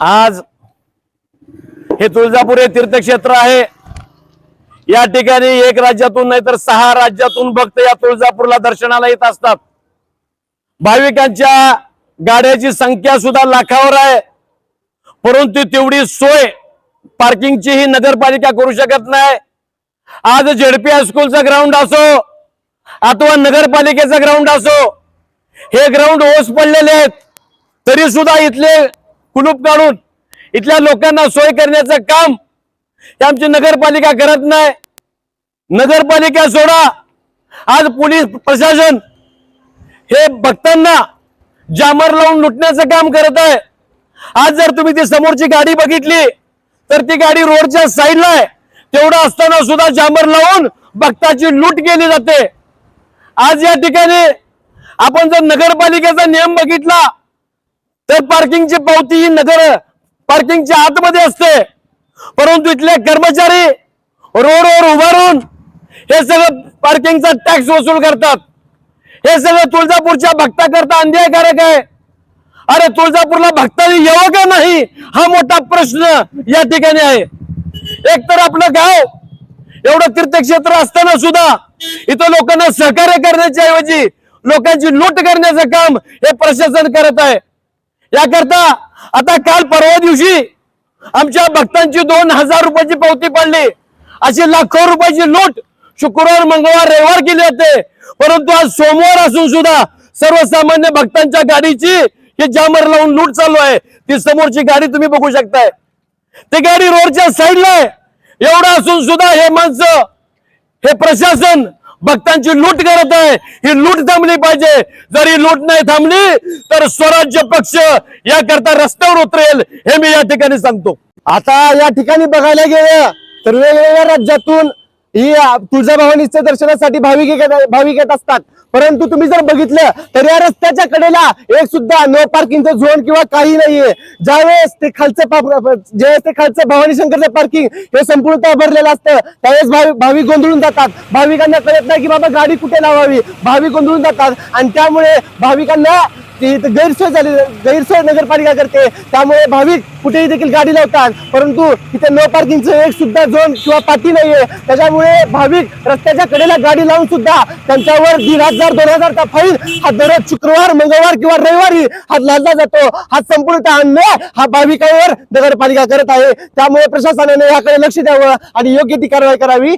आज हे तुळजापूर हे तीर्थक्षेत्र आहे. या ठिकाणी एक राज्यातून नाही तर सहा राज्यातून भक्त या तुळजापूरला दर्शनाला येत असतात. भाविकांच्या गाड्याची संख्या सुद्धा लाखावर आहे. परंतु तेवढी सोय पार्किंगची ही नगरपालिका करू शकत नाही. आज झेडपी हायस्कूलचा ग्राउंड असो अथवा नगरपालिकेचा ग्राउंड असो हे ग्राउंड ओस पडलेले आहेत. तरी सुद्धा इथले कुलूप काढून इथल्या लोकांना सोय करण्याचं काम हे आमची नगरपालिका करत नाही. नगरपालिका सोडा. आज पोलीस प्रशासन हे भक्तांना जामर लावून लुटण्याचं काम करत आहे. आज जर तुम्ही ती समोरची गाडी बघितली तर ती गाडी रोडच्या साईडला आहे. तेवढं असताना सुद्धा जामर लावून भक्ताची लूट केली जाते. आज या ठिकाणी आपण जर नगरपालिकेचा नियम बघितला तर पार्किंगची पावती ही नगर पार्किंगच्या आतमध्ये असते. परंतु इथले कर्मचारी रोडवर उभारून हे सगळं पार्किंगचा टॅक्स वसूल करतात. हे सगळं तुळजापूरच्या भक्ताकरता अन्यायकारक आहे. अरे तुळजापूरला भक्तांनी यावं का नाही? हा मोठा प्रश्न या ठिकाणी आहे. एक तर आपलं गाव एवढं तीर्थक्षेत्र असताना सुद्धा इथं लोकांना सहकार्य करण्याच्या ऐवजी लोकांची लूट करण्याचं काम हे प्रशासन करत आहे. याकरता आता काल परवा दिवशी आमच्या भक्तांची दोन हजार रुपयाची पावती पडली. अशी लाखो रुपयाची लूट शुक्रवार मंगळवार रविवार केली जाते परंतु आज सोमवार असून सुद्धा सर्वसामान्य भक्तांच्या गाडीची हे जामर लावून लूट चालू आहे. ती समोरची गाडी तुम्ही बघू शकताय. ती गाडी रोडच्या साईडला आहे. एवढं असून सुद्धा हे माणसं हे प्रशासन भक्तांची लूट करत आहे. ही लूट थांबली पाहिजे. जर ही लूट नाही थांबली तर स्वराज्य पक्ष याकरता रस्त्यावर उतरेल हे मी या ठिकाणी सांगतो. आता या ठिकाणी बघायला गेलं तर वेगवेगळ्या राज्यातून ही तुळजाभवानीच्या दर्शनासाठी भाविक भाविक येत असतात. परंतु तुम्ही जर बघितलं तर या रस्त्याच्या कडेला एक सुद्धा नो पार्किंगचं झोन किंवा काही नाहीये. ज्यावेळेस ते खालचं ज्यावेळेस ते खालचं भवानी शंकरचं पार्किंग हे संपूर्णतः भरलेलं असतं त्यावेळेस भाविक भाविक गोंधळून जातात. भाविकांना कळत नाही की बाबा गाडी कुठे लावावी? भाविक गोंधळून जातात. आणि त्यामुळे भाविकांना ती इथं गैरसोय झाली गैरसोय नगरपालिका करते. त्यामुळे भाविक कुठेही देखील गाडी लावतात. परंतु इथे नो पार्किंगचं एक सुद्धा झोन किंवा पाटी नाहीये. त्याच्यामुळे भाविक रस्त्याच्या कडेला गाडी लावून सुद्धा त्यांच्यावर दीड हजार दोन हजारचा फाईन हा दररोज शुक्रवार मंगळवार किंवा रविवारी हा लादला जातो. हा संपूर्ण अन्याय हा भाविकांवर नगरपालिका करत आहे. त्यामुळे प्रशासनाने याकडे लक्ष द्यावं आणि योग्य ती कारवाई करावी.